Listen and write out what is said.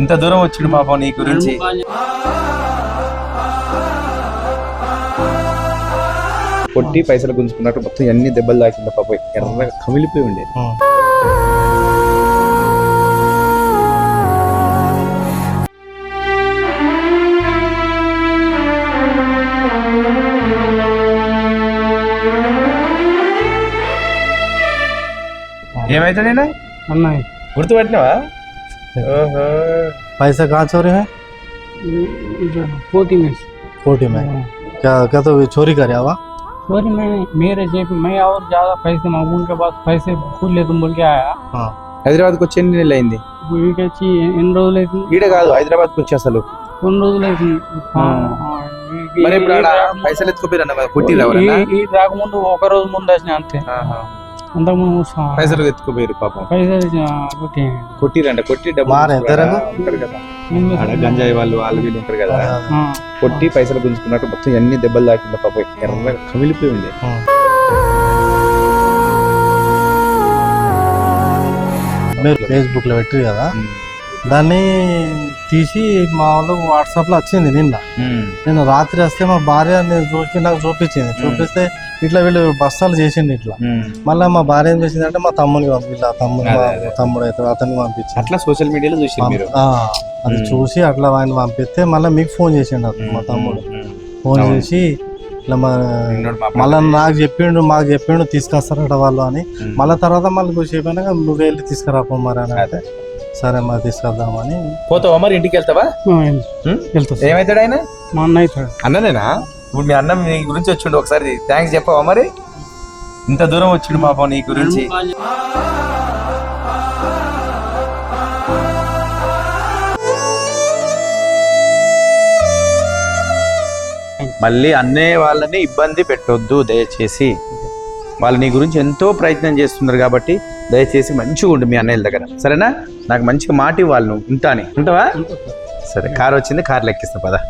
ఇంత దూరం వచ్చిండు పాపం నీ గురించి. కొట్టి పైసలు గుంజుకున్నట్టు మొత్తం అన్ని దెబ్బలు తాకింది పాపం ఎర్రగా కమిలిపోయి ఉండేది. ఏమైతాడైనా नहीं గుర్తుపట్టినావా? पैसा कहाँ चोरी है कोटी में कोटी में क्या क्या तो चोरी करे हुआ सॉरी मैं मेरे जेब मैं और ज्यादा पैसे मांगू उनके पास पैसे भूल ले तुम बोल के आया हाँ హైదరాబాద్కి వచ్చి ఎన్ని నెలలు అయింది వీడికి వచ్చి ఎన్ని రోజులు అవుతుంది ఈడ కాదు హైదరాబాద్కి వచ్చి అసలు కొన్ని రోజులు అవుతుంది ఆ, ఆ, ఈ- మరి ఇప్పుడు ఈ- ఆడ ఈ రాకముందు- పైసలు ఎత్తుకోపోయారు అన్న కొట్టిరు ఎవరన్నా ఈ- ఈ రాకముందు ఒక రోజు ముందు వచ్చిన అంతే పైసలు ఎత్తుకోపోయారు పాపం. పైసలు కొట్టి కొట్టిరంట కొట్టి మారే, కదా. ఆడ? గంజాయి వాళ్ళు వాళ్ళు వీళ్ళు ఉంటారు కదా. కొట్టి పైసలు గుంజుకున్నట్టు మొత్తం అన్ని దెబ్బలు తాకింది పాపం ఎర్రగా కమిలిపోయి ఉంది మీరు ఫేస్బుక్లో పెట్టిరు కదా? దాన్ని తీసి మా వాళ్ళు వాట్సాప్లో వచ్చింది నిన్న. నేను రాత్రి వస్తే మా భార్య నేను చూసి నాకు చూపించింది. చూపిస్తే ఇట్లా వీళ్ళు బస్తాలు చేసిండు ఇట్లా. మళ్ళీ మా భార్య ఏం చేసింది అంటే మా తమ్ముని పంపించి ఆ తమ్ముడు అయితే అతన్ని పంపించి అట్లా సోషల్ మీడియాలో చూసి అది. చూసి అట్లా ఆయన పంపిస్తే మళ్ళీ మీకు ఫోన్ చేసిండు అతను మా తమ్ముడు. ఫోన్. చేసి ఇట్లా మళ్ళీ నాకు చెప్పిండు మాకు చెప్పిండు తీసుకొస్తారట వాళ్ళు అని. మళ్ళీ తర్వాత మళ్ళీ అయినాక నువ్వు వెళ్ళి తీసుకురాపో మరి అని అంటే సరే మరి తీసుకొద్దామని. పోతావా మరి? ఇంటికి వెళ్తావా? వెళ్తా. ఏమవుతాడు ఆయన? మా అన్న అవుతాడు. అన్ననేనా? ఇప్పుడు మీ అన్న మీ గురించి వచ్చిండు ఒకసారి థ్యాంక్స్ చెప్పవా మరి? ఇంత దూరం వచ్చిండు పాపం నీ గురించి. మళ్ళీ అన్నే వాళ్ళని ఇబ్బంది పెట్టొద్దు దయచేసి. వాళ్ళు నీ గురించి ఎంతో ప్రయత్నం చేస్తున్నారు కాబట్టి దయచేసి మంచిగా ఉండు మీ అన్నయ్యల దగ్గర. సరేనా? నాకు మంచిగా మాట ఇవ్వాలి నువ్వు ఉంటాని ఉంటావా? సరే కార్ వచ్చింది కార్ లెక్కిస్తా పదా.